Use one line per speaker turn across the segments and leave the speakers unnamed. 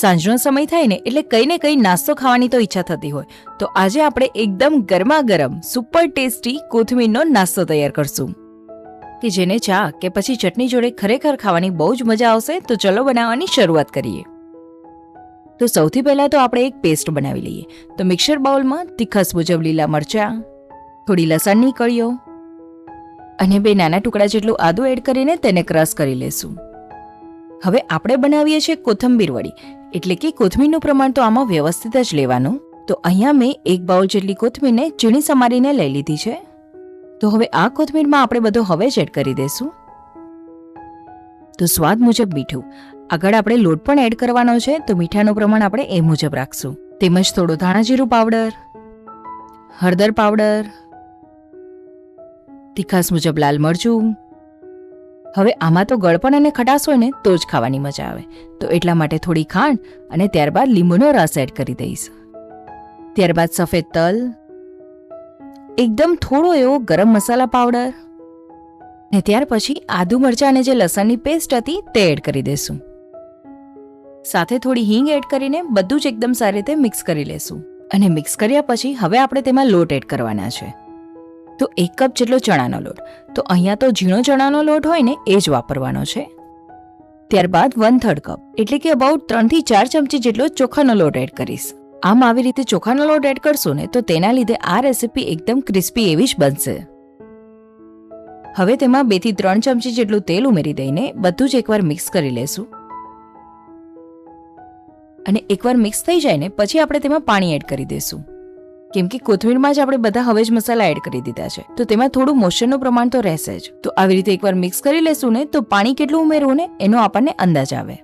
સાંજનો સમય થાય ને એટલે કંઈ ને કંઈ નાસ્તો ખાવાની તો ઈચ્છા થતી હોય. તો આજે આપણે એકદમ ગરમા ગરમ સુપર ટેસ્ટી કોથમીરનો નાસ્તો તૈયાર કરશું. કે જેને ચા કે પછી ચટણી જોડે ખરેખર ખાવાની બહુ જ મજા આવશે, તો ચલો બનાવવાની શરૂઆત કરીએ. તો સૌથી પહેલાં તો આપણે એક પેસ્ટ બનાવી લઈએ. તો મિક્સર બાઉલમાં તીખસ મુજબ લીલા મરચાં, થોડી લસણની કળીઓ અને બે નાના ટુકડા જેટલું આદુ એડ કરીને તેને ક્રશ કરી લેશું. હવે આપણે બનાવીએ છીએ કોથંબીર વડી. એટલે કે કોથમીરનું પ્રમાણ તો આમાં વ્યવસ્થિત જ લેવાનું. તો અહીંયા મેં એક બાઉલ જેટલી કોથમીરને ઝીણી સમારીને લઈ લીધી છે. તો હવે આ કોથમીરમાં આપણે બધો હવે જ એડ કરી દઈશું તો સ્વાદ મુજબ મીઠું. આગળ આપણે લોટ પણ એડ કરવાનો છે, તો મીઠાનું પ્રમાણ આપણે એ મુજબ રાખશું. તેમજ થોડો ધાણા જીરું પાવડર, હળદર પાવડર, તીખાસ મુજબ લાલ મરચું હવે આમાં તો ગળપણ અને ખટાશ હોય ને, તો જ ખાવાની મજા આવે. તો એટલા માટે થોડી ખાંડ અને ત્યારબાદ લીંબુનો રસ એડ કરી દઈશ. ત્યારબાદ સફેદ તલ. એકદમ થોડો એવો ગરમ મસાલા પાવડર. ને ત્યાર પછી આદુ મરચાં અને જે લસણની પેસ્ટ હતી તે એડ કરી દઈશું. સાથે થોડી હિંગ એડ કરીને બધું જ એકદમ સારી રીતે મિક્સ કરી લેશું. અને મિક્સ કર્યા પછી હવે આપણે તેમાં લોટ એડ કરવાના છે. તો એક કપ જેટલો ચણાનો લોટ. તો અહીંયા તો ઝીણો ચણાનો લોટ હોય ને, એ જ વાપરવાનો છે. ત્યારબાદ વન થર્ડ કપ, એટલે કે અબાઉટ ત્રણથી ચાર ચમચી જેટલો ચોખાનો લોટ એડ કરીશ. આમ આવી રીતે ચોખાનો લોટ એડ કરશું ને, તો તેના લીધે આ રેસીપી એકદમ ક્રિસ્પી એવી જ બનશે. હવે તેમાં બેથી ત્રણ ચમચી જેટલું તેલ ઉમેરી દઈને બધું જ એકવાર મિક્સ કરી લેશું. અને એકવાર મિક્સ થઈ જાય ને, પછી આપણે તેમાં પાણી એડ કરી દઈશું કેમ કે કોથમીરમાં જ આપણે બધા હવે જ મસાલા એડ કરી દીધા છે. તો તેમાં થોડું મોશનનું પ્રમાણ તો રહેશે જ. તો આવી રીતે એકવાર મિક્સ કરી લેશું ને તો પાણી કેટલું ઉમેરવું ને એનો આપણને અંદાજ આવે.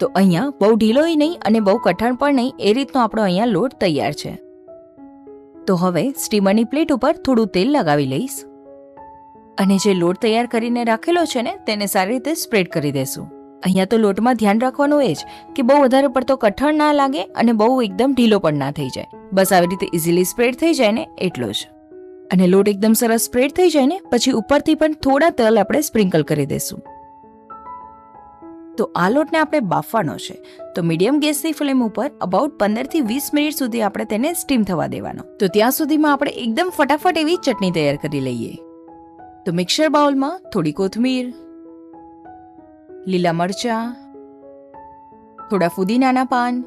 તો અહીંયા બહુ ઢીલોય નહીં અને બહુ કઠણ પણ નહીં એ રીતનો આપણો અહીંયા લોટ તૈયાર છે. તો હવે સ્ટીમરની પ્લેટ ઉપર થોડું તેલ લગાવી લઈશ. અને જે લોટ તૈયાર કરીને રાખેલો છે ને તેને સારી રીતે સ્પ્રેડ કરી દેશું. અહીંયા તો લોટમાં ધ્યાન રાખવાનું એ જ કે બહુ વધારે પડતો કઠણ ના લાગે અને બહુ એકદમ ઢીલો પણ ના થઈ જાય. બસ આવી રીતે ઇઝીલી સ્પ્રેડ થઈ જાય ને એટલો જ. અને લોટ એકદમ સરસ સ્પ્રેડ થઈ જાય ને પછી ઉપરથી પણ થોડા તલ આપણે સ્પ્રિંકલ કરી દઈશું તો આ લોટને આપણે બાફવાનો છે. તો મીડિયમ ગેસની ફ્લેમ ઉપર અબાઉટ પંદરથી વીસ મિનિટ સુધી આપણે તેને સ્ટીમ થવા દેવાનો. તો ત્યાં સુધીમાં આપણે એકદમ ફટાફટ એવી ચટણી તૈયાર કરી લઈએ. તો મિક્સર બાઉલમાં થોડી કોથમીર લીલા મરચાં, થોડા ફુદીનાના પાન,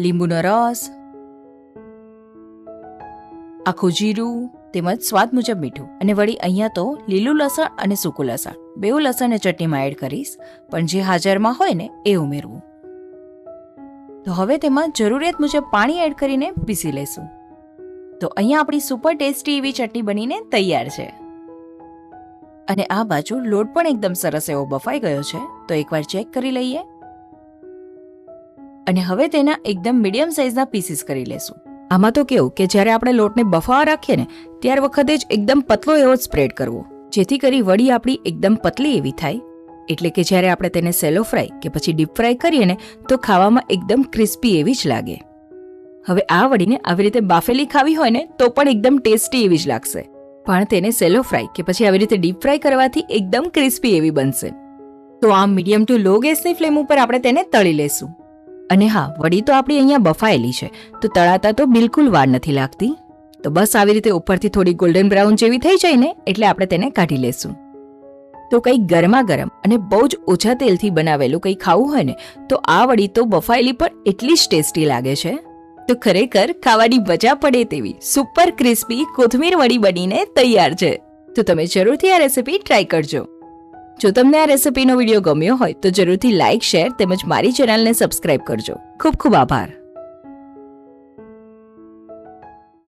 લીંબુનો રસ, આખું જીરું તેમજ સ્વાદ મુજબ મીઠું. અને વળી અહીંયા તો લીલું લસણ અને સૂકું લસણ. બેઉ લસણ ચટણીમાં એડ કરીશ, પણ જે હાજરમાં હોય ને એ ઉમેરવું. તો હવે તેમાં જરૂરિયાત મુજબ પાણી એડ કરીને પીસી લેશું તો અહીંયા આપણી સુપર ટેસ્ટી એવી ચટણી બનીને તૈયાર છે. અને આ બાજુ લોટ પણ એકદમ સરસ એવો બફાઈ ગયો છે, તો એકવાર ચેક કરી લઈએ. અને હવે તેના એકદમ મીડિયમ સાઇઝના પીસીસ કરી લેશું. આમાં તો કેવું કે જ્યારે આપણે લોટને બફાવા રાખીએ ને, ત્યાર વખતે જ એકદમ પતલો એવો સ્પ્રેડ કરવો. જેથી કરી વડી આપણી એકદમ પતલી એવી થાય. એટલે કે જ્યારે આપણે તેને સેલો ફ્રાય કે પછી ડીપ ફ્રાય કરીએ ને, તો ખાવામાં એકદમ ક્રિસ્પી એવી જ લાગે. હવે આ વડીને આવી રીતે બાફેલી ખાવી હોય ને, તો પણ એકદમ ટેસ્ટી એવી જ લાગશે. પણ તેને સેલો ફ્રાય કે પછી આવી રીતે ડીપ ફ્રાય કરવાથી એકદમ ક્રિસ્પી એવી બનશે. તો આમ મીડિયમ ટુ લો ગેસની ફ્લેમ ઉપર આપણે તેને તળી લેશું. અને હા, વડી તો આપણી અહીંયા બફાયેલી છે, તો તળાતા તો બિલકુલ વાર નથી લાગતી. તો બસ આવી રીતે ઉપરથી થોડી ગોલ્ડન બ્રાઉન જેવી થઈ જાય ને એટલે આપણે તેને કાઢી લેશું. તો કંઈક ગરમા ગરમ અને બહુ જ ઓછા તેલથી બનાવેલું કંઈ ખાવું હોય ને, તો આ વડી તો બફાયેલી પણ એટલી જ ટેસ્ટી લાગે છે. તો ખરેખર ખાવાની મજા પડે તેવી સુપર ક્રિસ્પી કોથમીર વડી બનીને તૈયાર છે. તો તમે જરૂરથી આ રેસિપી ટ્રાય કરજો. જો તમને આ રેસિપીનો વીડિયો ગમ્યો હોય તો જરૂરથી લાઇક શેર તેમજ મારી ચેનલને સબસ્ક્રાઇબ કરજો. ખૂબ ખૂબ આભાર.